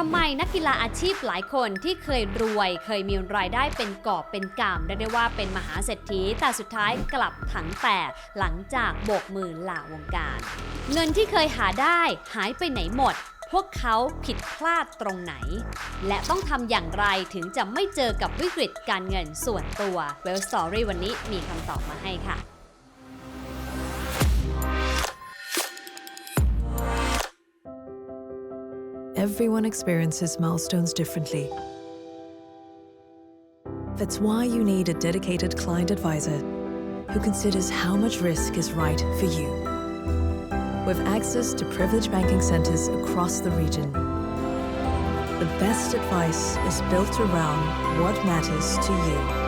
ทำไมนักกีฬาอาชีพหลายคนที่เคยรวย เคยมีรายได้เป็นกอบเป็นกำเรียกได้ว่าเป็นมหาเศรษฐีแต่สุดท้ายกลับถังแตกหลังจากโบกมือลาวงการ เงินที่เคยหาได้หายไปไหนหมด พวกเขาผิดพลาดตรงไหน และต้องทำอย่างไรถึงจะไม่เจอกับวิกฤตการเงินส่วนตัว Well Story วันนี้มีคำตอบมาให้ค่ะ Everyone experiences milestones differently. That's why you need a dedicated client advisor who considers how much risk is right for you. With access to privileged banking centers across the region, the best advice is built around what matters to you.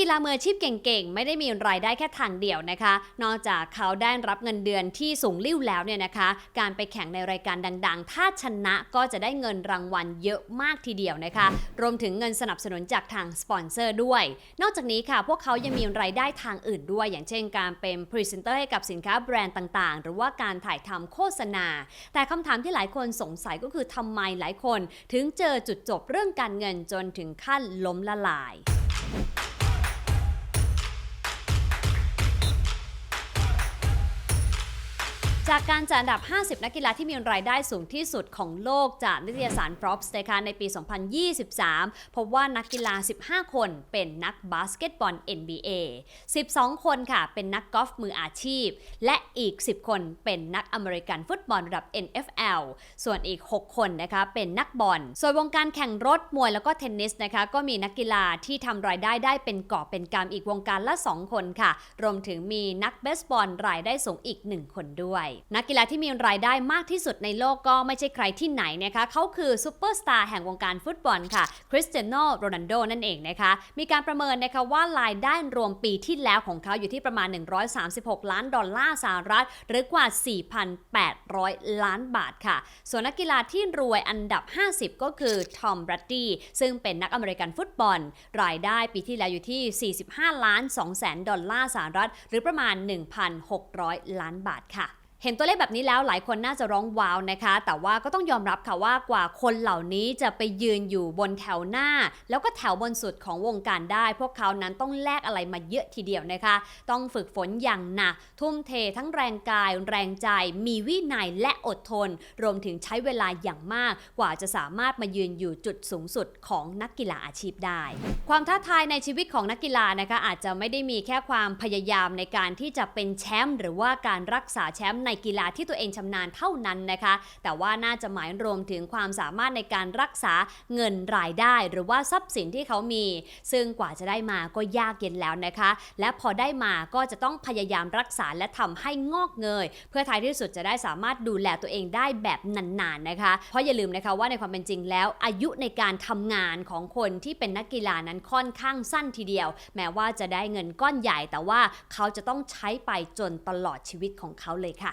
กีฬามืออาชีพเก่งๆ ไม่ได้มีรายได้แค่ทางเดียวนะคะ นอกจากเขาได้รับเงินเดือนที่สูงลิ่วแล้วเนี่ยนะคะ การไปแข่งในรายการดัง ๆ ถ้าชนะก็จะได้เงินรางวัลเยอะมากทีเดียวนะคะ รวมถึงเงินสนับสนุนจากทางสปอนเซอร์ด้วย นอกจากนี้ค่ะ พวกเขายังมีรายได้ทางอื่นด้วย อย่างเช่น การเป็นพรีเซนเตอร์ให้กับสินค้าแบรนด์ต่างๆ หรือว่าการถ่ายทำโฆษณา แต่คำถามที่หลายคนสงสัยก็คือทำไมหลายคน ถึงเจอจุดจบเรื่องการเงินจนถึงขั้นล้มละลาย จากการจัดอันดับ 50 นักกีฬาที่มีรายได้สูงที่สุดของโลกจากนิตยสาร Forbes นะคะในปี 2023 พบว่านักกีฬา 15 คนเป็นนักบาสเกตบอล NBA 12 คนค่ะ เป็นนักกอล์ฟมืออาชีพ และอีก 10 คนเป็นนักอเมริกันฟุตบอลระดับ NFL ส่วนอีก 6 คนนะคะเป็นนักบอล ส่วนวงการแข่งรถมวยแล้วก็เทนนิสนะคะก็มีนักกีฬาที่ทำรายได้ได้เป็นกอบเป็นกำอีกวงการละ 2 คนค่ะ รวมถึงมีนักเบสบอลรายได้สูงอีก 1 คนด้วยนักกีฬาที่มีรายได้มากที่สุดในโลกก็ไม่ใช่ใครที่ไหนนะคะเขาคือซูเปอร์สตาร์แห่งวงการฟุตบอลค่ะคริสเตียโนโรนัลโดนั่นเองนะคะมีการประเมินนะคะว่ารายได้รวมปีที่แล้วของเขาอยู่ที่ประมาณ 136 ล้านดอลลาร์สหรัฐ หรือกว่า 4,800 ล้านบาทค่ะ ส่วนนักกีฬาที่รวยอันดับ 50 ก็คือทอมบรัดดี้ซึ่งเป็นนักอเมริกันฟุตบอล รายได้ปีที่แล้วอยู่ที่ 45 ล้าน2แสนดอลลาร์สหรัฐ หรือประมาณ 1,600 ล้านบาทค่ะ เห็นตัวเลขแบบนี้แล้วหลายคนน่าจะร้องว้าวนะคะ แต่ว่าก็ต้องยอมรับค่ะว่ากว่าคนเหล่านี้จะไปยืนอยู่บนแถวหน้า แล้วก็แถวบนสุดของวงการได้ พวกเขานั้นต้องแลกอะไรมาเยอะทีเดียวนะคะ ต้องฝึกฝนอย่างหนัก ทุ่มเททั้งแรงกาย แรงใจ มีวินัยและอดทน รวมถึงใช้เวลาอย่างมาก กว่าจะสามารถมายืนอยู่จุดสูงสุดของนักกีฬาอาชีพได้ ความท้าทายในชีวิตของนักกีฬานะคะ อาจจะไม่ได้มีแค่ความพยายามในการที่จะเป็นแชมป์หรือว่าการรักษาแชมป์ในกีฬาที่ตัวเองชำนาญเท่านั้นนะคะ แต่ว่าน่าจะหมายรวมถึงความสามารถในการรักษาเงินรายได้ หรือว่าทรัพย์สินที่เขามี ซึ่งกว่าจะได้มาก็ยากเย็นแล้วนะคะ และพอได้มาก็จะต้องพยายามรักษาและทำให้งอกเงย เพื่อท้ายที่สุดจะได้สามารถดูแลตัวเองได้แบบนานๆนะคะ เพราะอย่าลืมนะคะว่าในความเป็นจริงแล้ว อายุในการทำงานของคนที่เป็นนักกีฬานั้นค่อนข้างสั้นทีเดียว แม้ว่าจะได้เงินก้อนใหญ่แต่ว่าเขาจะต้องใช้ไปจนตลอดชีวิตของเขาเลยค่ะ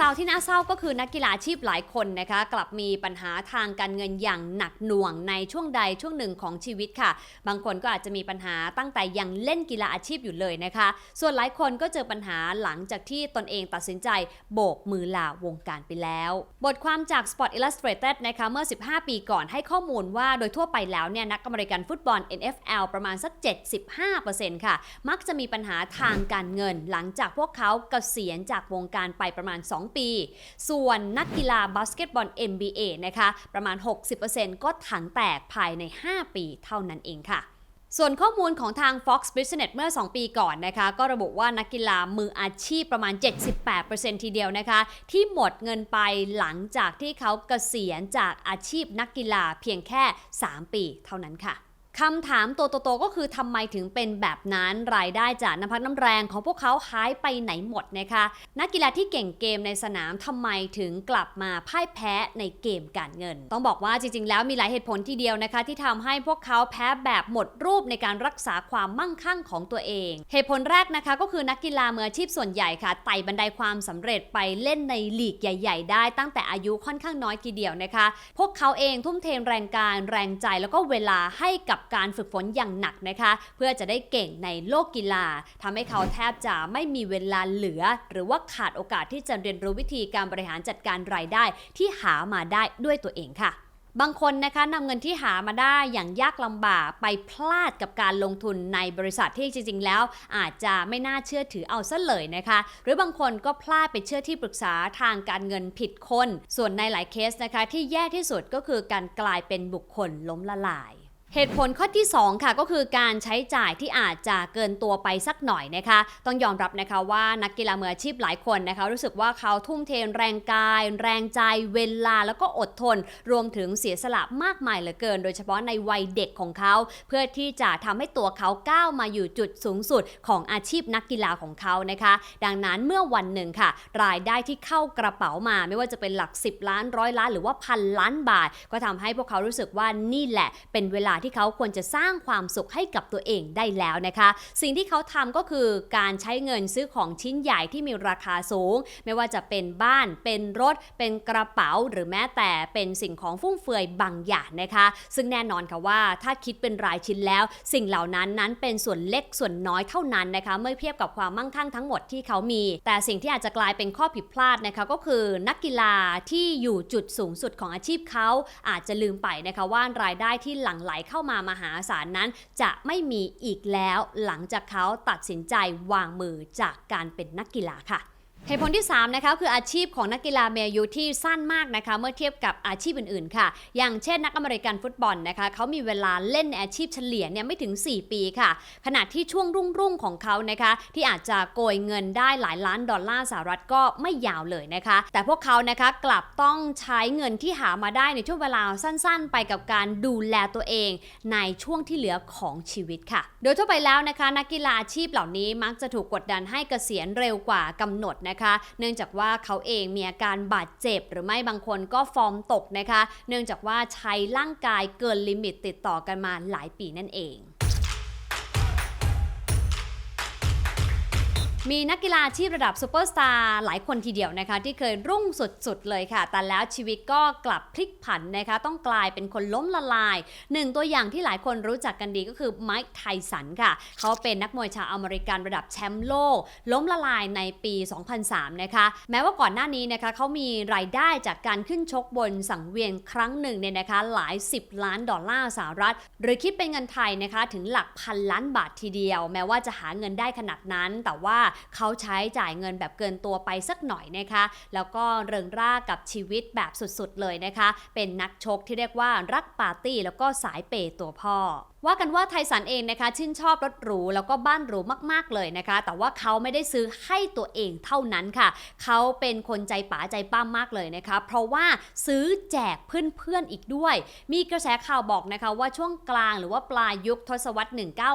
ราวที่น่าเศร้าก็คือนักกีฬาอาชีพหลายคนนะคะ กลับมีปัญหาทางการเงินอย่างหนักหน่วงในช่วงใดช่วงหนึ่งของชีวิตค่ะ บางคนก็อาจจะมีปัญหาตั้งแต่ยังเล่นกีฬาอาชีพอยู่เลยนะคะ ส่วนหลายคนก็เจอปัญหาหลังจากที่ตนเองตัดสินใจโบกมือลาวงการไปแล้ว บทความจาก Sport Illustrated นะคะเมื่อ 15 ปีก่อนให้ข้อมูลว่าโดยทั่วไปแล้วเนี่ยนักอเมริกันฟุตบอล NFL ประมาณสัก 75%ค่ะ มักจะมีปัญหาทางการเงิน หลังจากพวกเขาเกษียณจากวงการไปประมาณ 2ปี ส่วนนักกีฬาบาสเกตบอล NBA นะคะ ประมาณ 60%ก็ถังแตกภายใน 5 ปีเท่านั้นเองค่ะส่วนข้อมูลของทาง Fox Business เมื่อ 2 ปีก่อนนะคะ ก็ระบุว่านักกีฬามืออาชีพประมาณ 78%ทีเดียวนะคะ ที่หมดเงินไปหลังจากที่เขาเกษียณจากอาชีพนักกีฬาเพียงแค่ 3 ปีเท่านั้นค่ะ คำถามตัวโตๆก็คือทำไมถึงเป็นแบบนั้นรายได้จากน้ำพักน้ำแรงของพวกเขาหายไปไหนหมดนะคะ นักกีฬาที่เก่งเกมในสนามทำไมถึงกลับมาพ่ายแพ้ในเกมการเงิน ต้องบอกว่าจริงๆ แล้วมีหลายเหตุผลทีเดียวนะคะ ที่ทำให้พวกเขาแพ้แบบหมดรูปในการรักษาความมั่งคั่งของตัวเอง เหตุผลแรกนะคะก็คือนักกีฬามืออาชีพส่วนใหญ่ค่ะไต่บันไดความสำเร็จไปเล่นในลีกใหญ่ ๆ ได้ ตั้งแต่อายุค่อนข้างน้อยทีเดียวนะคะ พวกเขาเองทุ่มเทแรงกายแรงใจแล้วก็เวลาให้กับการฝึกฝนอย่างหนักนะคะ เพื่อจะได้เก่งในโลกกีฬาทำให้เขาแทบจะไม่มีเวลาเหลือ หรือว่าขาดโอกาสที่จะเรียนรู้วิธีการบริหารจัดการรายได้ที่หามาได้ด้วยตัวเองค่ะบางคนนะคะนำเงินที่หามาได้อย่างยากลำบากไปพลาดกับการลงทุนในบริษัทที่จริง ๆ แล้ว อาจจะไม่น่าเชื่อถือเอาซะเลยนะคะ หรือบางคนก็พลาดไปเชื่อที่ปรึกษาทางการเงินผิดคน ส่วนในหลายเคสนะคะ ที่แย่ที่สุดก็คือการกลายเป็นบุคคลล้มละลาย เหตุผลข้อที่ 2 ค่ะก็คือการใช้จ่ายที่อาจจะเกินตัวไปสักหน่อยนะคะ ต้องยอมรับนะคะว่านักกีฬามืออาชีพหลายคนนะคะ รู้สึกว่าเขาทุ่มเทแรงกาย แรงใจเวลาแล้วก็อดทน รวมถึงเสียสละมากมายเหลือเกิน โดยเฉพาะในวัยเด็กของเขา เพื่อที่จะทำให้ตัวเขาก้าวมาอยู่จุดสูงสุดของอาชีพนักกีฬาของเขานะคะ ดังนั้นเมื่อวันหนึ่งค่ะ รายได้ที่เข้ากระเป๋ามา ไม่ว่าจะเป็นหลัก 10 ล้านร้อยล้านหรือว่าพันล้านบาท ก็ทำให้พวกเขารู้สึกว่านี่แหละเป็นเวลาที่เขาควรจะสร้างความสุขให้กับตัวเองได้แล้วนะคะ สิ่งที่เขาทำก็คือการใช้เงินซื้อของชิ้นใหญ่ที่มีราคาสูง ไม่ว่าจะเป็นบ้านเป็นรถ เป็นกระเป๋าหรือแม้แต่เป็นสิ่งของฟุ่มเฟือยบางอย่างนะคะ ซึ่งแน่นอนค่ะว่าถ้าคิดเป็นรายชิ้นแล้ว สิ่งเหล่านั้นนั้นเป็นส่วนเล็กส่วนน้อยเท่านั้นนะคะ เมื่อเทียบกับความมั่งคั่งทั้งหมดที่เขามี แต่สิ่งที่อาจจะกลายเป็นข้อผิดพลาดนะคะก็คือนักกีฬาที่อยู่จุดสูงสุดของอาชีพเขาอาจจะลืมไปนะคะว่ารายได้ที่หลั่งไหลเข้ามามหาศาลนั้น จะไม่มีอีกแล้วหลังจากเขาตัดสินใจวางมือจากการเป็นนักกีฬาค่ะ เหตุผลที่3นะคะคืออาชีพของนักกีฬาเมอายุที่สั้นมากนะคะเมื่อเทียบกับอาชีพอื่นๆค่ะ อย่างเช่นนักอเมริกันฟุตบอลนะคะเขามีเวลาเล่นอาชีพเฉลี่ยเนี่ยไม่ถึง 4 ปีค่ะ ขณะที่ช่วงรุ่งๆของเขานะคะที่อาจจะโกยเงินได้หลายล้านดอลลาร์สหรัฐก็ไม่ยาวเลยนะคะ แต่พวกเขานะคะกลับต้องใช้เงินที่หามาได้ในช่วงเวลาสั้นๆ ไปกับการดูแลตัวเอง ในช่วงที่เหลือของชีวิตค่ะ โดยทั่วไปแล้วนะคะ นักกีฬาอาชีพเหล่านี้มักจะถูกกดดันให้เกษียณเร็วกว่ากำหนดนะคะ เนื่องจากว่าเขาเองมีอาการบาดเจ็บ หรือไม่บางคนก็ฟอร์มตกนะคะ เนื่องจากว่าใช้ร่างกายเกินลิมิตติดต่อกันมาหลายปีนั่นเอง มีนักกีฬาชีพระดับซูเปอร์สตาร์หลายคนทีเดียวนะคะ ที่เคยรุ่งสุดๆเลยค่ะ แต่แล้วชีวิตก็กลับพลิกผันนะคะ ต้องกลายเป็นคนล้มละลาย หนึ่งตัวอย่างที่หลายคนรู้จักกันดีก็คือไมค์ไทสันค่ะ เขาเป็นนักมวยชาวอเมริกันระดับแชมป์โลก ล้มละลายในปี 2003 นะคะ แม้ว่าก่อนหน้านี้นะคะเขามีรายได้จากการขึ้นชกบนสังเวียนครั้งหนึ่งเนี่ยนะคะ หลาย 10 ล้านดอลลาร์สหรัฐ หรือคิดเป็นเงินไทยนะคะถึงหลักพันล้านบาททีเดียว แม้ว่าจะหาเงินได้ขนาดนั้น แต่ว่าเขาใช้จ่ายเงินแบบเกินตัวไปสักหน่อยนะคะ แล้วก็เริงร่ากับชีวิตแบบสุดๆเลยนะคะ เป็นนักชกที่เรียกว่ารักปาร์ตี้แล้วก็สายเปย์ตัวพ่อว่ากันว่าไทสันเองนะคะชื่นชอบรถหรูแล้วก็บ้านหรูมากๆเลยนะคะ แต่ว่าเขาไม่ได้ซื้อให้ตัวเองเท่านั้นค่ะ เขาเป็นคนใจป๋าใจป้ามมากเลยนะคะ เพราะว่าซื้อแจกเพื่อนๆอีกด้วย มีกระแสข่าวบอกนะคะว่าช่วงกลางหรือว่าปลายยุคทศวรรษ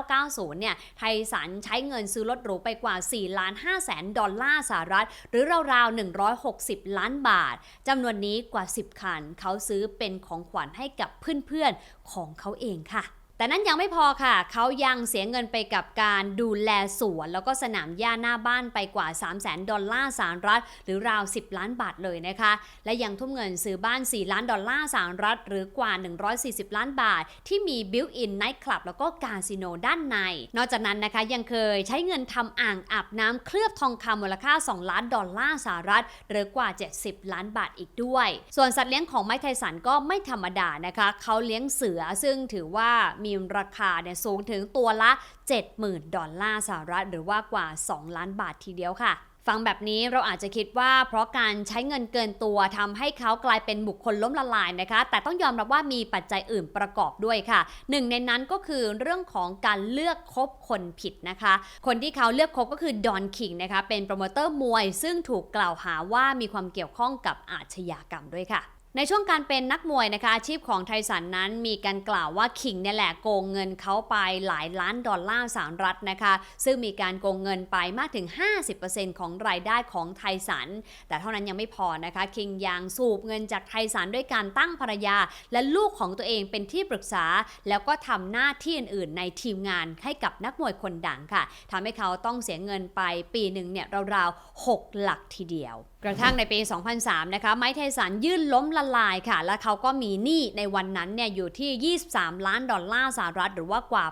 1990 เนี่ยไทสันใช้เงินซื้อรถหรูไปกว่า4ล้าน5แสนดอลลาร์สหรัฐ หรือราวๆ 160 ล้านบาทจำนวนนี้กว่า 10 คัน เขาซื้อเป็นของขวัญให้กับเพื่อนๆของเขาเองค่ะ แต่นั้นยังไม่พอค่ะ เขายังเสียเงินไปกับการดูแลสวน แล้วก็สนามหญ้าหน้าบ้านไปกว่า 3 0 0แสนดอลลาร์สหรัฐ หรือราว 10 ล้านบาทเลยนะคะ และยังทุ่มเงินซื้อบ้าน 4 ล้านดอลลาร์สหรัฐ หรือกว่า 140 ล้านบาท ที่มีบิลอินไนท์คลับแล้วก็คาสิโนด้านใน นอกจากนั้นนะคะยังเคยใช้เงินทำอ่างอาบน้ำเคลือบทองคำมูลค่า 2 ล้านดอลลาร์สหรัฐ หรือกว่า 70 ล้านบาทอีกด้วย ส่วนสัตว์เลี้ยงของไมค์ไทสันก็ไม่ธรรมดานะคะ เขาเลี้ยงเสือซึ่งถือว่ามีราคาเนี่ยสูงถึงตัวละ 70,000 ดอลลาร์สหรัฐ หรือว่ากว่า 2 ล้านบาททีเดียวค่ะฟังแบบนี้เราอาจจะคิดว่าเพราะการใช้เงินเกินตัวทำให้เขากลายเป็นบุคคลล้มละลายนะคะ แต่ต้องยอมรับว่ามีปัจจัยอื่นประกอบด้วยค่ะ หนึ่งในนั้นก็คือเรื่องของการเลือกคบคนผิดนะคะ คนที่เขาเลือกคบก็คือดอนคิงนะคะเป็นโปรโมเตอร์มวย ซึ่งถูกกล่าวหาว่ามีความเกี่ยวข้องกับอาชญากรรมด้วยค่ะ ในช่วงการเป็นนักมวยนะคะอาชีพของไทสันนั้นมีการกล่าวว่าคิงเนี่ยแหละโกงเงินเขาไปหลายล้านดอลลาร์สหรัฐนะคะ ซึ่งมีการโกงเงินไปมากถึง 50%ของรายได้ของไทสัน แต่เท่านั้นยังไม่พอนะคะ คิงยังสูบเงินจากไทสันด้วยการตั้งภรรยา และลูกของตัวเองเป็นที่ปรึกษา แล้วก็ทำหน้าที่อื่นๆ ในทีมงานให้กับนักมวยคนดังค่ะทำให้เขาต้องเสียเงินไปปีหนึ่งเนี่ยราวๆ6หลักทีเดียวกระทั่งในปี 2003 นะคะ ไม้ไทสันยื่นล้มละลายค่ะ และเขาก็มีหนี้ในวันนั้นเนี่ยอยู่ที่ 23 ล้านดอลลาร์สหรัฐ หรือว่ากว่า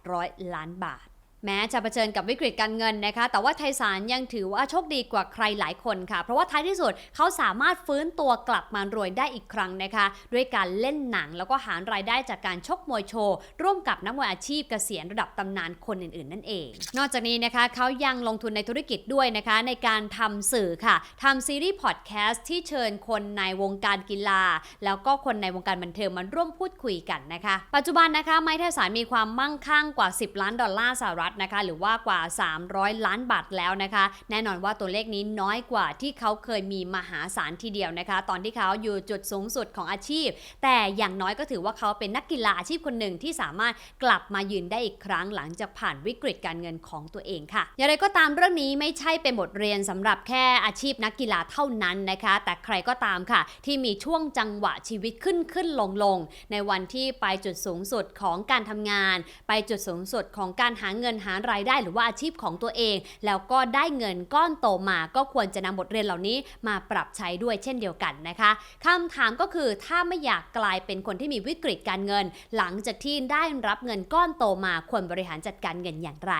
800 ล้านบาท แม้จะเผชิญกับวิกฤตการเงินนะคะ แต่ว่าไทยสารยังถือว่าโชคดีกว่าใครหลายคนค่ะ เพราะว่าท้ายที่สุดเขาสามารถฟื้นตัวกลับมารวยได้อีกครั้งนะคะ ด้วยการเล่นหนังแล้วก็หารายได้จากการชกมวยโชว์ ร่วมกับนักมวยอาชีพเกษียณระดับตำนานคนอื่นๆ นั่นเอง นอกจากนี้นะคะเขายังลงทุนในธุรกิจด้วยนะคะ ในการทำสื่อค่ะทำซีรีส์พอดแคสต์ที่เชิญคนในวงการกีฬา แล้วก็คนในวงการบันเทิงมาร่วมพูดคุยกันนะคะ ปัจจุบันนะคะไม้ไทยสารมีความมั่งคั่งกว่า 10 ล้านดอลลาร์สหรัฐนะคะหรือว่ากว่า 300 ล้านบาทแล้วนะคะ แน่นอนว่าตัวเลขนี้น้อยกว่าที่เขาเคยมีมหาศาลทีเดียวนะคะ ตอนที่เขาอยู่จุดสูงสุดของอาชีพ แต่อย่างน้อยก็ถือว่าเขาเป็นนักกีฬาอาชีพคนหนึ่งที่สามารถกลับมายืนได้อีกครั้งหลังจากผ่านวิกฤตการเงินของตัวเองค่ะ อย่างไรก็ตามเรื่องนี้ไม่ใช่เป็นบทเรียนสำหรับแค่อาชีพนักกีฬาเท่านั้นนะคะ แต่ใครก็ตามค่ะ ที่มีช่วงจังหวะชีวิตขึ้นขึ้นลงลงในวันที่ไปจุดสูงสุดของการทำงาน ไปจุดสูงสุดของการหาเงินหารายได้หรือว่าอาชีพของตัวเอง แล้วก็ได้เงินก้อนโตมาก็ควรจะนำบทเรียนเหล่านี้มาปรับใช้ด้วยเช่นเดียวกันนะคะคำถามก็คือถ้าไม่อยากกลายเป็นคนที่มีวิกฤตการเงิน หลังจากที่ได้รับเงินก้อนโตมาควรบริหารจัดการเงินอย่างไร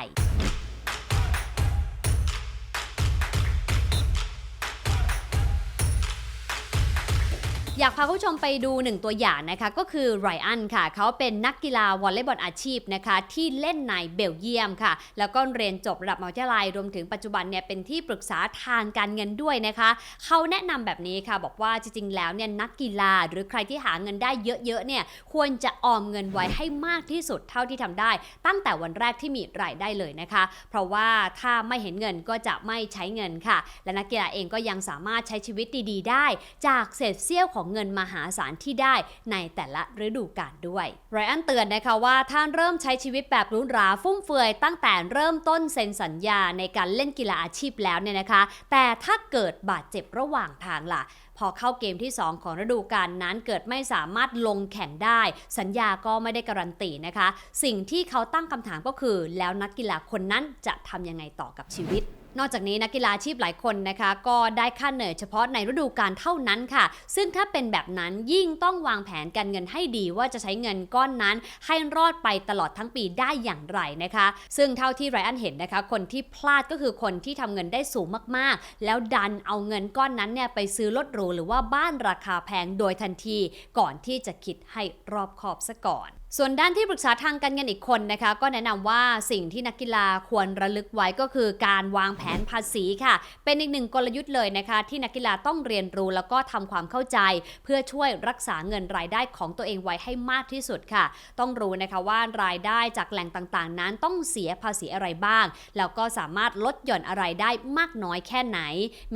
อยากพาผู้ชมไปดูหนึ่งตัวอย่างนะคะก็คือไรอันค่ะ เขาเป็นนักกีฬาวอลเลย์บอลอาชีพนะคะที่เล่นในเบลเยียมค่ะ แล้วก็เรียนจบระดับมหาวิทยาลัยรวมถึงปัจจุบันเนี่ยเป็นที่ปรึกษาทางการเงินด้วยนะคะ เขาแนะนำแบบนี้ค่ะ บอกว่าจริงๆ แล้วเนี่ยนักกีฬาหรือใครที่หาเงินได้เยอะๆเนี่ยควรจะออมเงินไว้ให้มากที่สุดเท่าที่ทำได้ ตั้งแต่วันแรกที่มีรายได้เลยนะคะ เพราะว่าถ้าไม่เห็นเงินก็จะไม่ใช้เงินค่ะ และนักกีฬาเองก็ยังสามารถใช้ชีวิตดีๆ ได้ จากเศษเสี้ยวของเงินมหาศาลที่ได้ในแต่ละฤดูกาลด้วยไรอันเตือนนะคะว่าถ้าเริ่มใช้ชีวิตแบบรูหราฟุ่มเฟือย ตั้งแต่เริ่มต้นเซ็นสัญญาในการเล่นกีฬาอาชีพแล้วเนี่ยนะคะ แต่ถ้าเกิดบาดเจ็บระหว่างทางล่ะพอเข้าเกมที่ 2 ของฤดูกาลนั้นเกิดไม่สามารถลงแข่งได้ สัญญาก็ไม่ได้การันตีนะคะ สิ่งที่เขาตั้งคำถามก็คือ แล้วนักกีฬาคนนั้นจะทำยังไงต่อกับชีวิต นอกจากนี้นักกีฬาชีพหลายคนนะคะ ก็ได้ค่าเหนื่อยเฉพาะในฤดูกาลเท่านั้นค่ะ ซึ่งถ้าเป็นแบบนั้นยิ่งต้องวางแผนการเงินให้ดีว่าจะใช้เงินก้อนนั้น ให้รอดไปตลอดทั้งปีได้อย่างไรนะคะ ซึ่งเท่าที่ไรอันเห็นนะคะ คนที่พลาดก็คือคนที่ทำเงินได้สูงมากๆ แล้วดันเอาเงินก้อนนั้นเนี่ยไปซื้อรถหรูหรือว่าบ้านราคาแพงโดยทันที ก่อนที่จะคิดให้รอบคอบซะก่อน ส่วนด้านที่ปรึกษาทางการเงินอีกคนนะคะก็แนะนำว่าสิ่งที่นักกีฬาควรระลึกไว้ก็คือการวางแผนภาษีค่ะ เป็นอีกหนึ่งกลยุทธ์เลยนะคะ ที่นักกีฬาต้องเรียนรู้แล้วก็ทำความเข้าใจ เพื่อช่วยรักษาเงินรายได้ของตัวเองไว้ให้มากที่สุดค่ะ ต้องรู้นะคะว่ารายได้จากแหล่งต่างๆ นั้นต้องเสียภาษีอะไรบ้าง แล้วก็สามารถลดหย่อนอะไรได้มากน้อยแค่ไหน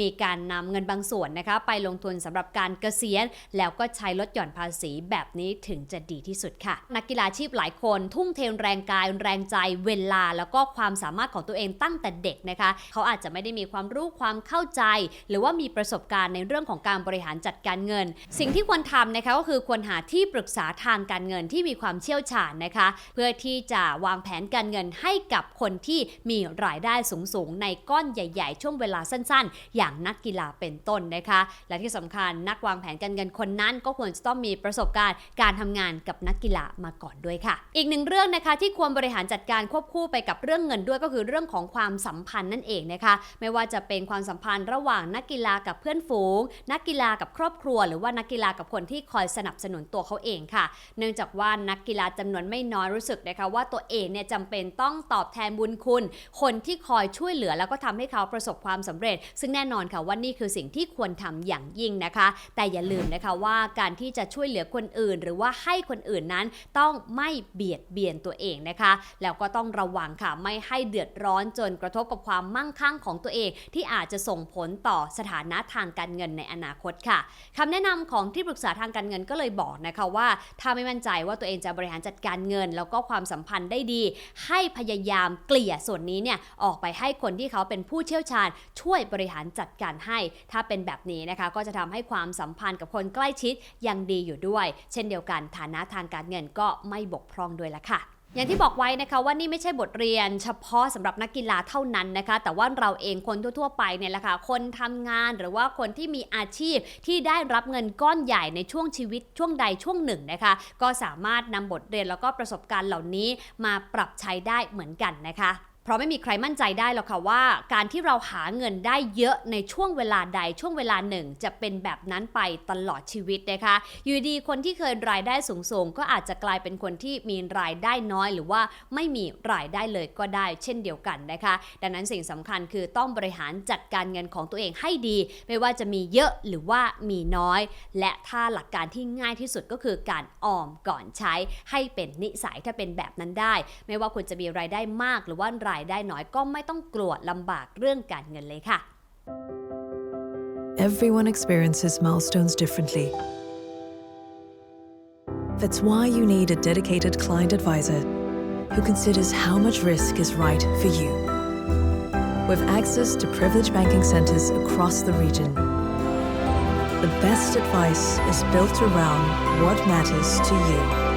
มีการนำเงินบางส่วนนะคะ ไปลงทุนสำหรับการเกษียณ แล้วก็ใช้ลดหย่อนภาษีแบบนี้ถึงจะดีที่สุดค่ะกกีฬาชีพหลายคน ทุ่มเทแรงกายแรงใจเวลา แล้วก็ความสามารถของตัวเองตั้งแต่เด็กนะคะ เขาอาจจะไม่ได้มีความรู้ความเข้าใจ หรือว่ามีประสบการณ์ในเรื่องของการบริหารจัดการเงิน สิ่งที่ควรทำนะคะก็คือควรหาที่ปรึกษาทางการเงินที่มีความเชี่ยวชาญนะคะ เพื่อที่จะวางแผนการเงินให้กับคนที่มีรายได้สูงๆในก้อนใหญ่ ๆ ช่วงเวลาสั้น ๆ อย่างนักกีฬาเป็นต้นนะคะ และที่สำคัญนักวางแผนการเงินคนนั้นก็ควรจะต้องมีประสบการณ์การทำงานกับนักกีฬามาก่อนด้วยค่ะ อีกหนึ่งเรื่องนะคะที่ควรบริหารจัดการควบคู่ไปกับเรื่องเงินด้วยก็คือเรื่องของความสัมพันธ์นั่นเองนะคะ ไม่ว่าจะเป็นความสัมพันธ์ระหว่างนักกีฬากับเพื่อนฝูง นักกีฬากับครอบครัว หรือว่านักกีฬากับคนที่คอยสนับสนุนตัวเขาเองค่ะ เนื่องจากว่านักกีฬาจำนวนไม่น้อยรู้สึกนะคะว่าตัวเองเนี่ยจำเป็นต้องตอบแทนบุญคุณ คนที่คอยช่วยเหลือแล้วก็ทำให้เขาประสบความสำเร็จ ซึ่งแน่นอนค่ะว่านี่คือสิ่งที่ควรทำอย่างยิ่งนะคะ แต่อย่าลืมนะคะว่าการที่จะช่วยเหลือคนอื่น หรือว่าให้คนอื่นนั้นต้อง้องไม่เบียดเบียนตัวเองนะคะ แล้วก็ต้องระวังค่ะไม่ให้เดือดร้อนจนกระทบกับความมั่งคั่งของตัวเอง ที่อาจจะส่งผลต่อสถานะทางการเงินในอนาคตค่ะคำแนะนำของที่ปรึกษาทางการเงินก็เลยบอกนะคะว่า ถ้าไม่มั่นใจว่าตัวเองจะบริหารจัดการเงิน แล้วก็ความสัมพันธ์ได้ดี ให้พยายามเกลี่ยส่วนนี้เนี่ยออกไปให้คนที่เขาเป็นผู้เชี่ยวชาญ ช่วยบริหารจัดการให้ ถ้าเป็นแบบนี้นะคะ ก็จะทำให้ความสัมพันธ์กับคนใกล้ชิดยังดีอยู่ด้วย เช่นเดียวกันฐานะทางการเงินก็ไม่บกพร่องด้วยละค่ะอย่างที่บอกไว้นะคะว่านี่ไม่ใช่บทเรียน เฉพาะสำหรับนักกีฬาเท่านั้นนะคะ แต่ว่าเราเองคนทั่วๆไปเนี่ยแหละค่ะคนทำงานหรือว่าคนที่มีอาชีพที่ได้รับเงินก้อนใหญ่ในช่วงชีวิตช่วงใดช่วงหนึ่งนะคะ ก็สามารถนำบทเรียนแล้วก็ประสบการณ์เหล่านี้มาปรับใช้ได้เหมือนกันนะคะ เพราะไม่มีใครมั่นใจได้หรอกค่ะว่า การที่เราหาเงินได้เยอะในช่วงเวลาใดช่วงเวลาหนึ่ง จะเป็นแบบนั้นไปตลอดชีวิตนะคะอยู่ดีคนที่เคยรายได้สูงๆ ก็อาจจะกลายเป็นคนที่มีรายได้น้อย หรือว่าไม่มีรายได้เลยก็ได้ เช่นเดียวกันนะคะ ดังนั้นสิ่งสำคัญคือต้องบริหารจัดการเงินของตัวเองให้ดี ไม่ว่าจะมีเยอะหรือว่ามีน้อย และถ้าหลักการที่ง่ายที่สุดก็คือการออมก่อนใช้ให้เป็นนิสัยถ้าเป็นแบบนั้นได้ ไม่ว่าคุณจะมีรายได้มากหรือว่ารายได้น้อยก็ไม่ต้องกลัวลำบากเรื่องการเงินเลยค่ะ Everyone experiences milestones differently. That's why you need a dedicated client advisor who considers how much risk is right for you. With access to privileged banking centers across the region, the best advice is built around what matters to you.